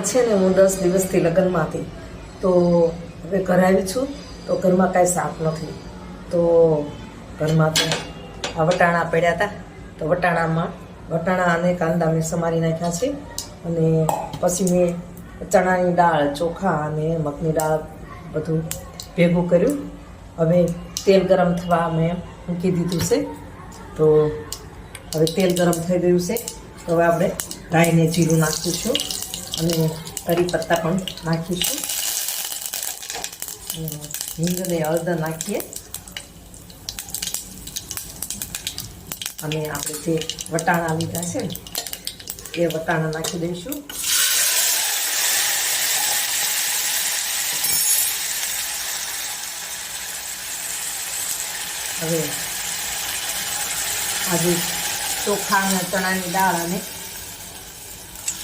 છે ને હું દસ દિવસથી લગ્નમાં હતી તો હવે ઘરે આવી છું, તો ઘરમાં કાંઈ સાફ નથી. તો ઘરમાં તો આ વટાણા પડ્યા હતા, તો વટાણામાં, વટાણા અને કાંદા મેં સમારી નાખ્યા છે. અને પછી મેં ચણાની દાળ, ચોખા અને મગની દાળ બધું ભેગું કર્યું. હવે તેલ ગરમ થવા મેં મૂકી દીધું છે. તો હવે તેલ ગરમ થઈ ગયું છે. તો હવે આપણે રાઈને જીરું નાખીશું. અને કરી પત્તા પણ નાખીશું. હિંગને હળદર નાખીએ. અને આપણે જે વટાણા લીધા છે એ વટાણા નાખી દઈશું. હવે આજે ચોખા અને ચણાની દાળ અને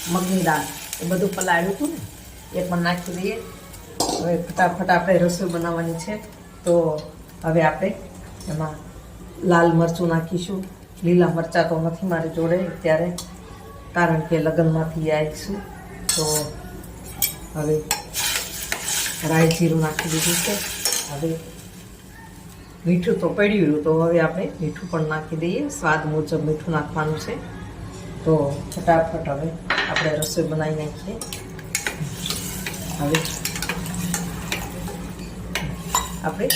મગની દાળ. એ બધું પલાળ્યું હતું ને. એ પણ નાખી દઈએ. હવે ફટાફટ આપણે રસોઈ બનાવવાની છે. તો હવે આપણે એમાં લાલ મરચું નાખીશું. લીલા મરચાં તો નથી મારી જોડે ત્યારે કારણ કે લગ્નમાંથી આવીશું તો હવે રાઈ જીરું નાખી દીધું છે. હવે મીઠું તો પડ્યું તો હવે આપણે મીઠું પણ નાખી દઈએ. સ્વાદ મુજબ મીઠું નાખવાનું છે. તો ફટાફટ હવે આપણે રસોઈ બનાવી નાખીએ. હવે આપણે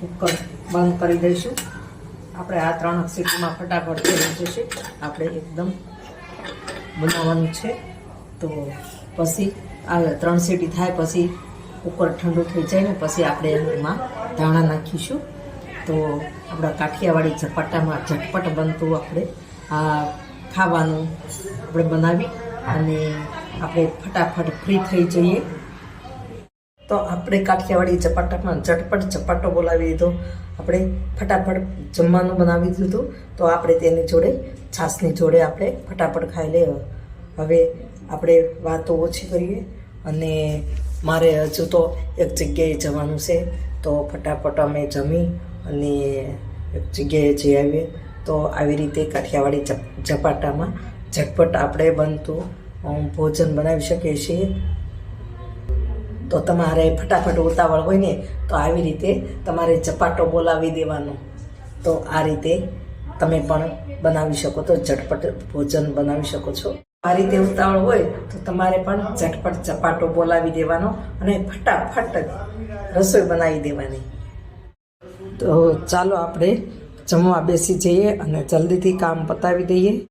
કુકર બંધ કરી દઈશું. આપણે આ ત્રણ સીટીમાં ફટાફટ થઈ જશે આપણે એકદમ બનાવવાનું છે. તો પછી આ ત્રણ સીટી થાય, પછી કુકર ઠંડુ થઈ જાય ને પછી આપણે એમાં ધાણા નાખીશું. તો આપણા કાઠિયાવાડી ઝપાટામાં ઝટપટ બનતું આપણે આ ખાવાનું આપણે બનાવી અને આપણે ફટાફટ ફ્રી થઈ જઈએ. તો આપણે કાઠિયાવાડી ચપાટામાં ઝટપટ ચપાટો બોલાવી દીધો. આપણે ફટાફટ જમવાનું બનાવી દીધું. તો આપણે તેની જોડે છાશની જોડે આપણે ફટાફટ ખાઈ લઈએ હવે આપણે વાતો ઓછી કરીએ અને મારે હજુ તો એક જગ્યાએ જવાનું છે. તો ફટાફટ અમે જમી અને એક જગ્યાએ જઈ આવીએ. તો આવી રીતે કાઠિયાવાડી ઝપ ઝપાટામાં ઝટપટ આપણે બનતું ભોજન બનાવી શકીએ છીએ. તો તમારે ફટાફટ ઉતાવળ હોય ને, તો આવી રીતે તમારે ઝપાટો બોલાવી દેવાનો. તો આ રીતે તમે પણ બનાવી શકો, તો ઝટપટ ભોજન બનાવી શકો છો. આ રીતે ઉતાવળ હોય, તો તમારે પણ ઝટપટ ઝપાટો બોલાવી દેવાનો અને ફટાફટ રસોઈ બનાવી દેવાની. તો ચાલો આપણે જમવા બેસી જઈએ અને જલ્દીથી કામ પતાવી દઈએ.